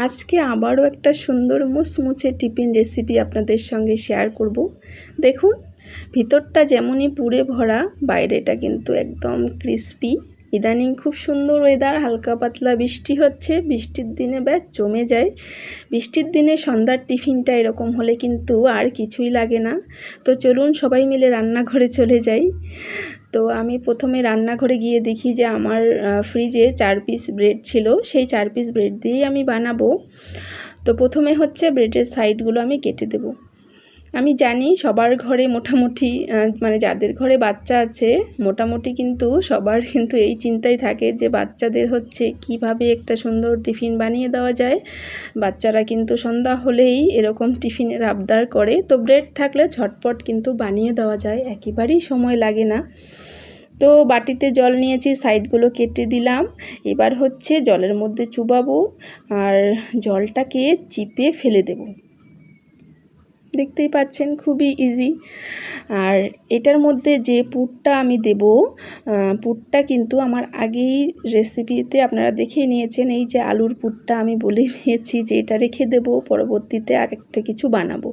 আজকে আবারও একটা সুন্দর মুচমুচে টিফিন রেসিপি আপনাদের সঙ্গে শেয়ার করব। দেখুন, ভিতরটা যেমনই পুড়ে ভরা, বাইরেটা কিন্তু একদম ক্রিস্পি ইদানিং খুব সুন্দর ওয়েদার হালকা পাতলা বৃষ্টি হচ্ছে, বৃষ্টির দিনে ব্যাস জমে যায়। বৃষ্টির দিনে সন্ধ্যার টিফিনটা এরকম হলে কিন্তু আর কিছুই লাগে না। তো চলুন সবাই মিলে রান্নাঘরে চলে যাই। তো আমি প্রথমে রান্নাঘরে গিয়ে দেখি যে আমার ফ্রিজে চার পিস ব্রেড ছিল। সেই চার পিস ব্রেড দিয়েই আমি বানাবো। তো প্রথমে হচ্ছে ব্রেডের সাইডগুলো আমি কেটে দেবো। আমি জানি সবার ঘরে মোটামুটি মানে যাদের ঘরে বাচ্চা আছে, মোটামুটি কিন্তু সবার কিন্তু এই চিন্তাই থাকে যে বাচ্চাদের হচ্ছে কীভাবে একটা সুন্দর টিফিন বানিয়ে দেওয়া যায়। বাচ্চারা কিন্তু সন্ধ্যা হলেই এরকম টিফিনের আবদার করে। তো ব্রেড থাকলে ঝটপট কিন্তু বানিয়ে দেওয়া যায়, একেবারেই সময় লাগে না। তো বাটিতে জল নিয়েছি, সাইডগুলো কেটে দিলাম। এবার হচ্ছে জলের মধ্যে চুবাবো, আর জলটাকে চিপে ফেলে দেবো। দেখতেই পাচ্ছেন, খুবই ইজি আর এটার মধ্যে যে পুরটা আমি দেব পুরটা কিন্তু আমার আগেই রেসিপিতে আপনারা দেখে নিয়েছেন, এই যে আলুর পুরটা আমি বলে নিয়েছি যে এটা রেখে দেব, পরবর্তীতে আরেকটা কিছু বানাবো।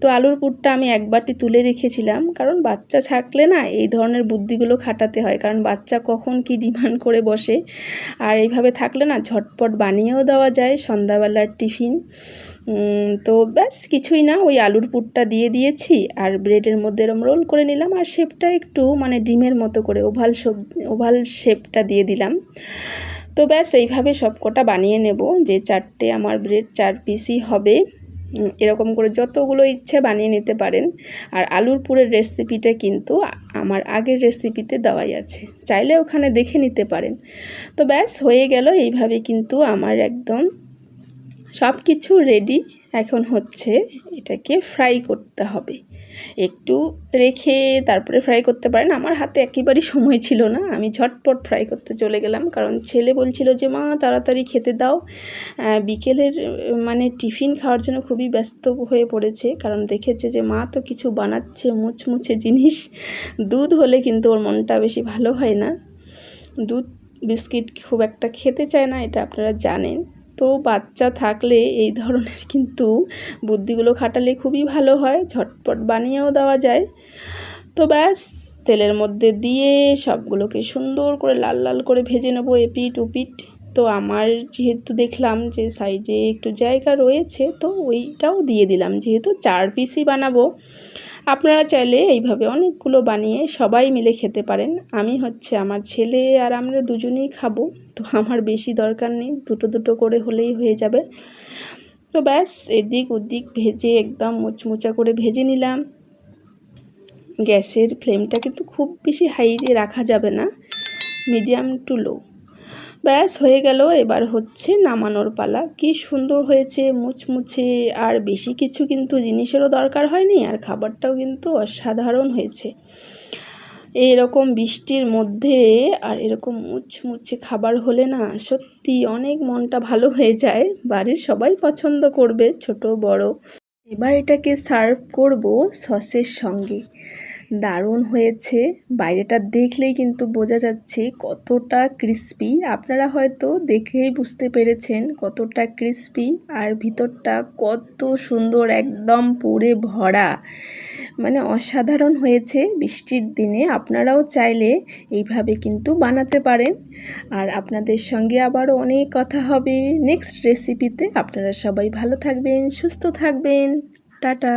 তো আলুর পুরটা আমি একবারটি তুলে রেখেছিলাম, কারণ বাচ্চা থাকলে না এই ধরনের বুদ্ধিগুলো খাটাতে হয়, কারণ বাচ্চা কখন কি ডিমান্ড করে বসে। আর এইভাবে থাকলে না ঝটপট বানিয়েও দেওয়া যায়, সন্ধ্যাবেলার টিফিন। তো ব্যাস, কিছুই না, ওই আলুর পুরটা দিয়ে দিয়েছি, আর ব্রেডের মধ্যে এরম রোল করে নিলাম, আর শেপটা একটু মানে ডিমের মতো করে ওভাল সব, ওভাল শেপটা দিয়ে দিলাম। তো ব্যাস, এইভাবে সব কটা বানিয়ে নেব, যে চারটে আমার ব্রেড চার পিসই হবে। এরকম করে যতগুলো ইচ্ছে বানিয়ে নিতে পারেন, আর আলুর পুরের রেসিপিটা কিন্তু আমার আগের রেসিপিতে দেওয়াই আছে, চাইলে ওখানে দেখে নিতে পারেন। তো ব্যাস, হয়ে গেল, এইভাবে কিন্তু আমার একদম সব কিছু রেডি এখন হচ্ছে এটাকে ফ্রাই করতে হবে। একটু রেখে তারপরে ফ্রাই করতে পারেন। আমার হাতে একেবারেই সময় ছিল না। আমি ঝটপট ফ্রাই করতে চলে গেলাম। কারণ ছেলে বলছিল যে, মা, তাড়াতাড়ি খেতে দাও। বিকেলের মানে টিফিন খাওয়ার জন্য খুবই ব্যস্ত হয়ে পড়েছে। কারণ দেখেছে যে, মা তো কিছু বানাচ্ছে মুচমুচে জিনিস। দুধ হলে কিন্তু ওর মনটা বেশি ভালো হয় না। দুধ, বিস্কিট খুব একটা খেতে চায় না, এটা আপনারা জানেন। তো বাচ্চা থাকলে এই ধরনের কিন্তু বুদ্ধিগুলো খাটালে খুবই ভালো হয়, ঝটপট বানিয়েও দেওয়া যায়। তো ব্যাস, তেলের মধ্যে দিয়ে সবগুলোকে সুন্দর করে লাল লাল করে ভেজে নেব এপিট উপিট তো আমার যেহেতু দেখলাম যে সাইডে একটু জায়গা রয়েছে, তো ওইটাও দিয়ে দিলাম। যেহেতু চার পিসই বানাবো আপনারা চাইলে এইভাবে অনেকগুলো বানিয়ে সবাই মিলে খেতে পারেন। আমি হচ্ছে আমার ছেলে আর আমরা দুজনেই খাব, তো আমার বেশি দরকার নেই, দুটো দুটো করে হলেই হয়ে যাবে। তো ব্যাস, এদিক ওদিক ভেজে একদম মুচমুচা করে ভেজে নিলাম। গ্যাসের ফ্লেমটা কিন্তু খুব বেশি হাইতে রাখা যাবে না, মিডিয়াম টু লো। ব্যাস হয়ে গেল, এবার হচ্ছে নামানোর পালা। কি সুন্দর হয়েছে, মুচমুচে, আর বেশি কিছু কিন্তু জিনিসেরও দরকার হয়নি, আর খাবারটাও কিন্তু অসাধারণ হয়েছে। এরকম বৃষ্টির মধ্যে আর এরকম মুচমুচে খাবার হলে না সত্যি অনেক মনটা ভালো হয়ে যায়, বাড়ির সবাই পছন্দ করবে, ছোট, বড়। এবার এটাকে সার্ভ করব সসের সঙ্গে। দারুণ হয়েছে। বাইরেটা দেখলেই কিন্তু বোঝা যাচ্ছে কতটা ক্রিস্পি আপনারা হয়তো দেখেই বুঝতে পেরেছেন কতটা ক্রিস্পি আর ভিতরটা কত সুন্দর একদম পুরে ভরা। মানে অসাধারণ হয়েছে বৃষ্টির দিনে। আপনারাও চাইলে এইভাবে কিন্তু বানাতে পারেন। আর আপনাদের সঙ্গে আবারও অনেক কথা হবে নেক্সট রেসিপিতে আপনারা সবাই ভালো থাকবেন, সুস্থ থাকবেন। টাটা।